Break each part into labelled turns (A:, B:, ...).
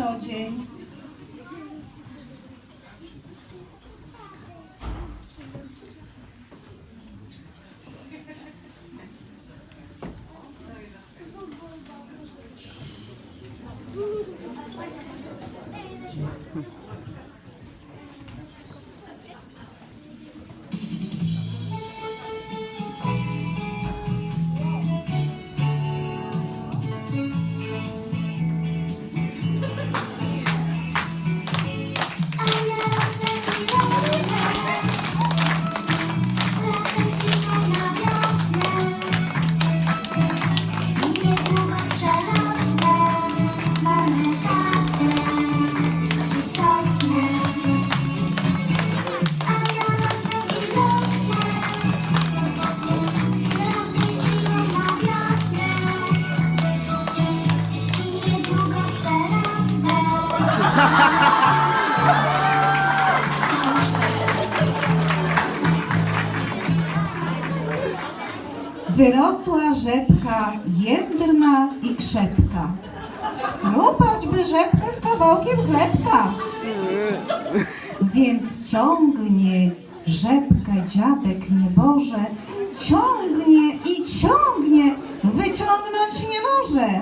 A: co. Wyrosła rzepka jędrna i krzepka. Schrupać by rzepkę z kawałkiem chlebka. Więc ciągnie rzepkę dziadek nieboże, ciągnie i ciągnie, wyciągnąć nie może.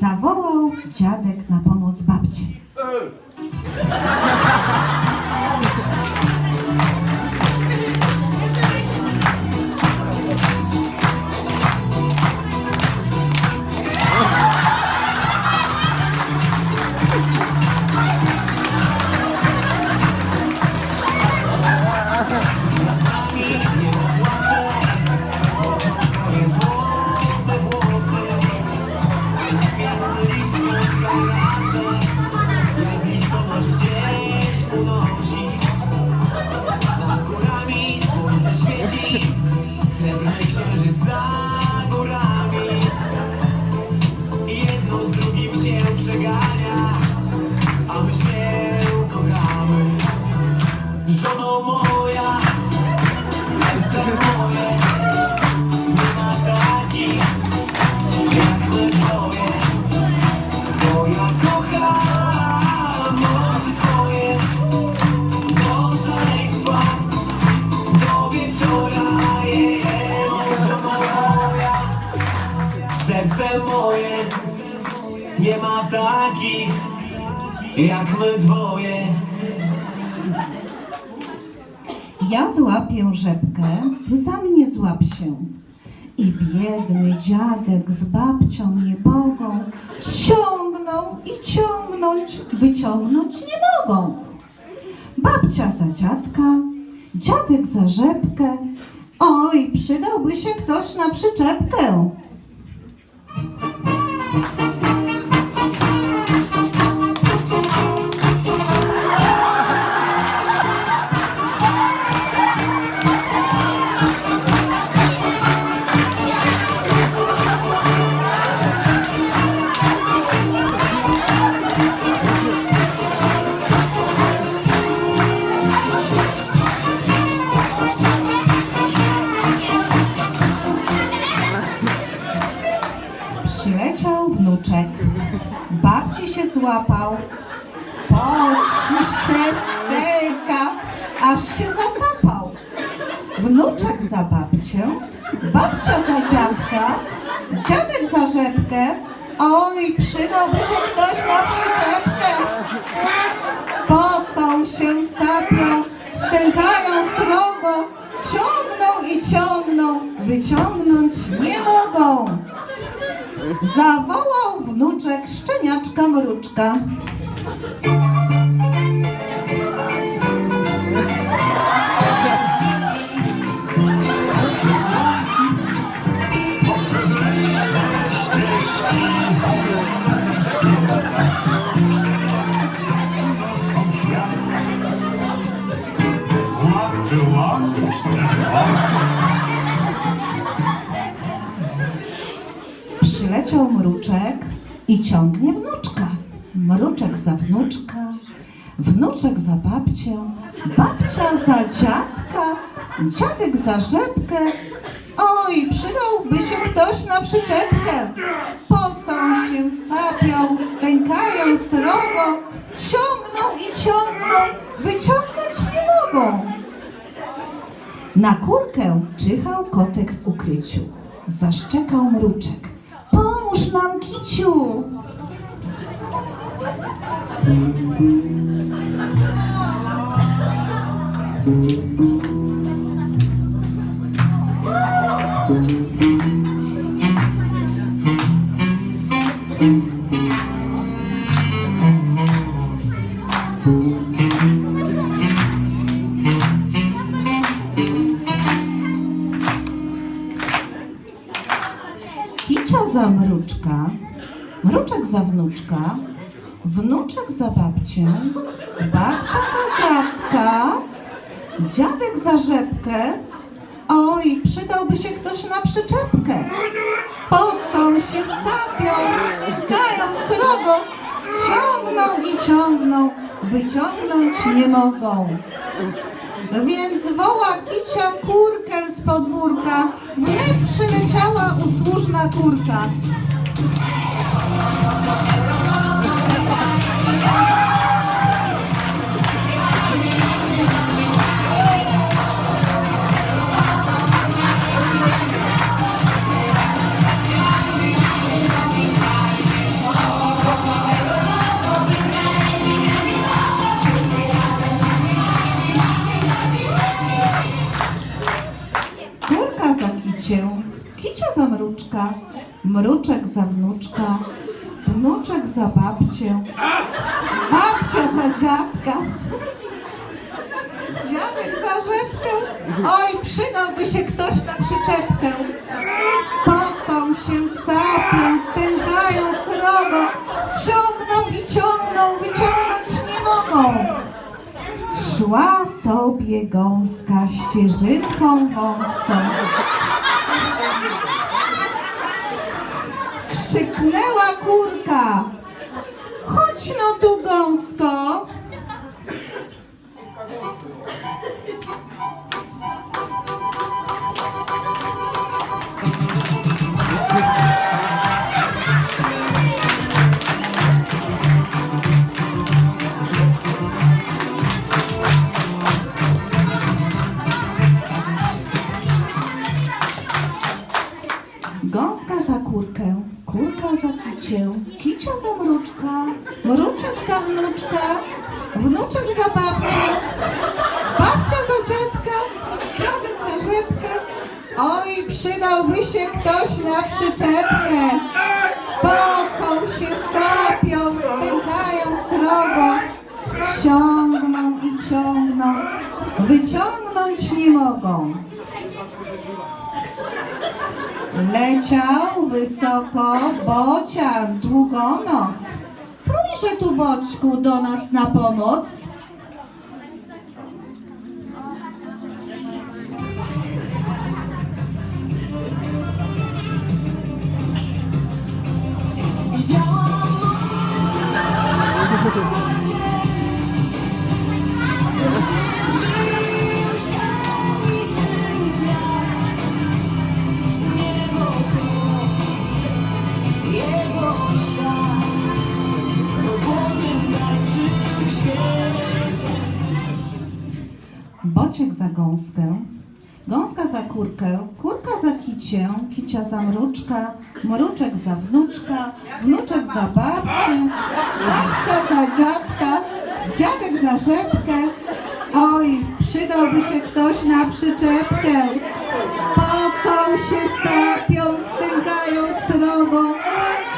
A: Zawołał dziadek na pomoc babcie.
B: Jak my dwoje. Ja
A: złapię rzepkę, ty za mnie złap się. I biedny dziadek z babcią nie mogą. Ciągną i ciągnąć, wyciągnąć nie mogą. Babcia za dziadka, dziadek za rzepkę. Oj, przydałby się ktoś na przyczepkę. Babcię, babcia za dziadka, dziadek za rzepkę. Oj, przydałby się ktoś na przyczepkę. Pocą się, sapią, stękają srogo, ciągną i ciągną, wyciągnąć nie mogą. Zawołał wnuczek szczeniaczka mruczka. Przyleciał mruczek i ciągnie wnuczka. Mruczek za wnuczka, wnuczek za babcię, babcia za dziadka, dziadek za rzepkę. Oj, przydałby się ktoś na przyczepkę. Pocą się, sapią, stękają srogo, ciągną i ciągną, wyciągnąć nie mogą. Na kurkę czyhał kotek w ukryciu. Zaszczekał mruczek. মুসলাম কিছু Thank you. Za mruczka, mruczek za wnuczka, wnuczek za babcię, babcia za dziadka, dziadek za rzepkę. Oj, przydałby się ktoś na przyczepkę. Pocą się, sapią, stykają srogo, ciągną i ciągną, wyciągnąć nie mogą. Więc woła kicia kurka. Kurka mruczka, mruczek za wnuczka, wnuczek za babcię, babcia za dziadka, dziadek za rzepkę. Oj, przydałby się ktoś na przyczepkę. Pocą się, sapią, stękają srogo, ciągną i ciągną, wyciągnąć nie mogą. Szła sobie gąska ścieżynką wąską. Krzyknęła kurka. Wnuczek za babcię, babcia za dziadka, dziadek za rzepkę. Oj, przydałby się ktoś na przyczepkę. Pocą się, sapią, stękają srogo, ciągną i ciągną, wyciągnąć nie mogą. Leciał wysoko bocian długonos. Trójże tu boczku do nas na pomoc. Za kurkę, kurka za kicię, kicia za mruczka, mruczek za wnuczka, wnuczek za babcię, babcia za dziadka, dziadek za rzepkę. Oj, przydałby się ktoś na przyczepkę. Pocą się, sapią, stękają srogo,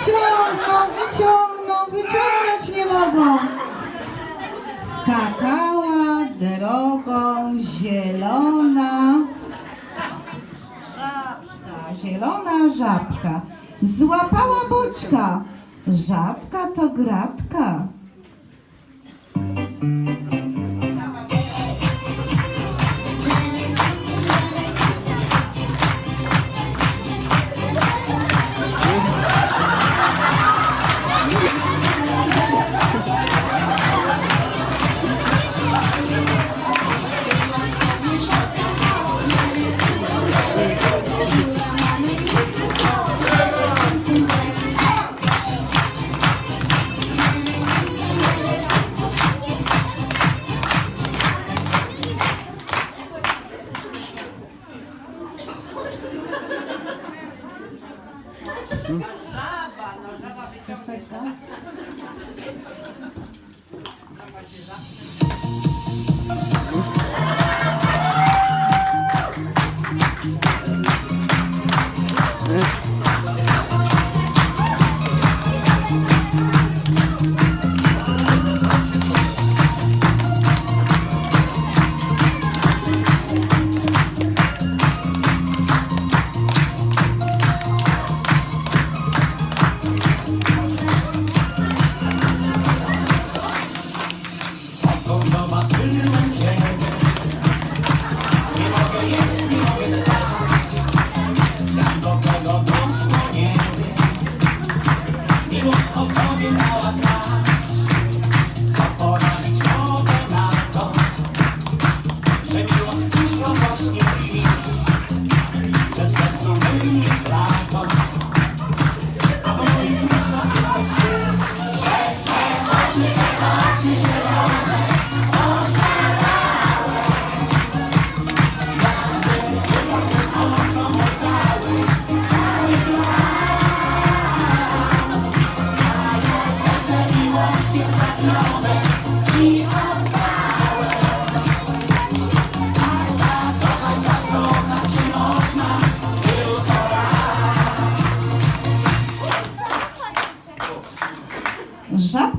A: ciągną i ciągną, wyciągnąć nie mogą. Skakała drogą zielona zielona żabka. Złapała boczka, rzadka to gratka.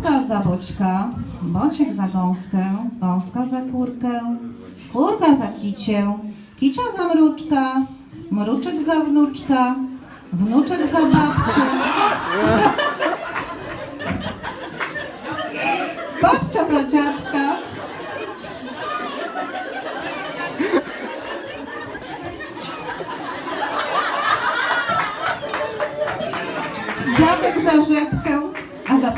A: Żabka za boćka, bociek za gąskę, gąska za kurkę, kurka za kicię, kicia za mruczka, mruczek za wnuczka, wnuczek za babcię. Babcia za dziadka. Dziadek za rzepkę,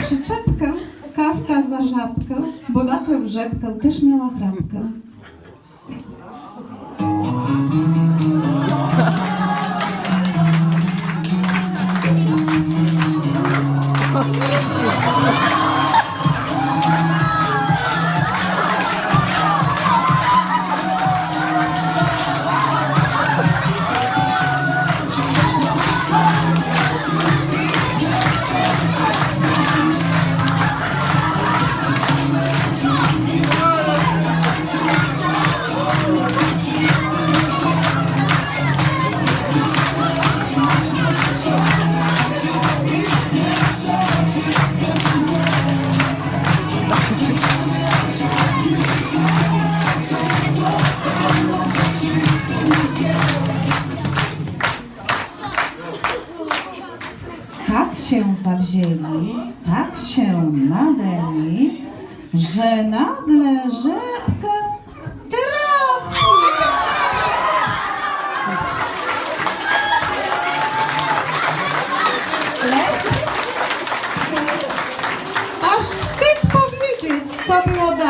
A: przyczepkę kawka za żabkę, bo na tę rzepkę też miała chrapkę.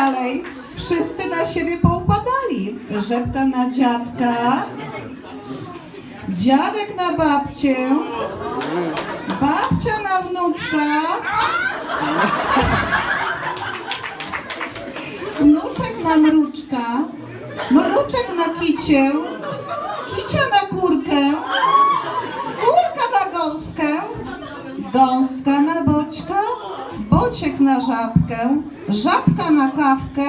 A: Dalej. Wszyscy na siebie poupadali. Rzepka na dziadka, dziadek na babcię, babcia na wnuczka, wnuczek na mruczka, mruczek na kicię, kicia na kurkę, kurka na gąskę, gąska na boćka, bociek na żabkę, żabka na kawkę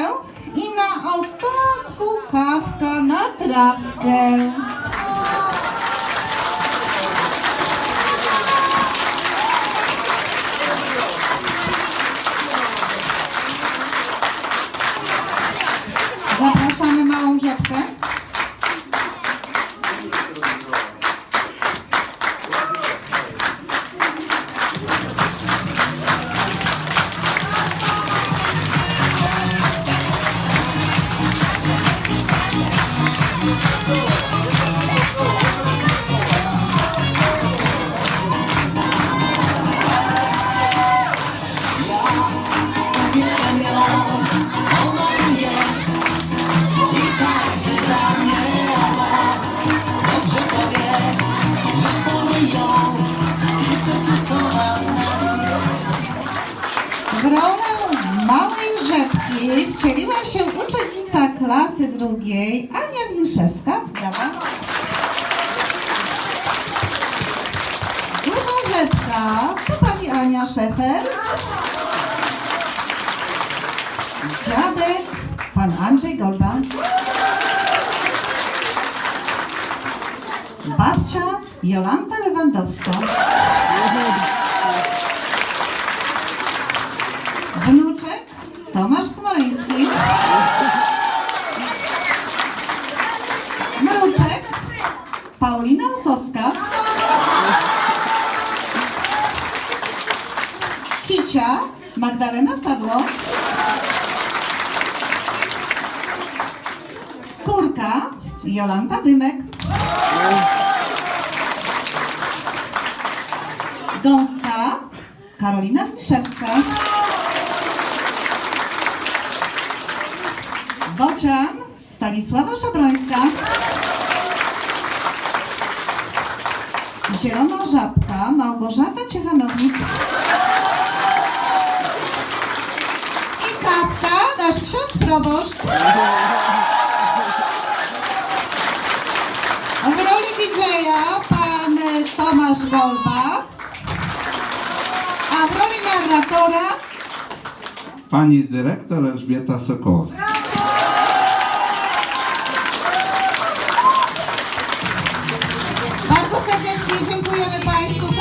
A: i na ostatku kawka na trawkę. Zapraszamy małą rzepkę. Rzepki wcieliła się uczennica klasy drugiej Ania Wilszewska. Brawa. Duża rzepka to pani Ania Szefer. Dziadek pan Andrzej Golba. Babcia Jolanta Lewandowska. Wnuczek Tomasz Smoleński. Mruczek Paulina Osowska. Kicia Magdalena Sadło. Kurka Jolanta Dymek. Gąska Karolina Wniszewska. Stanisława Szabrońska. Zielona Żabka Małgorzata Ciechanowicz. I kapka nasz ksiądz proboszcz. W roli DJ-a pan Tomasz Golba, a w roli narratora
C: Pani dyrektor Elżbieta Sokołowska.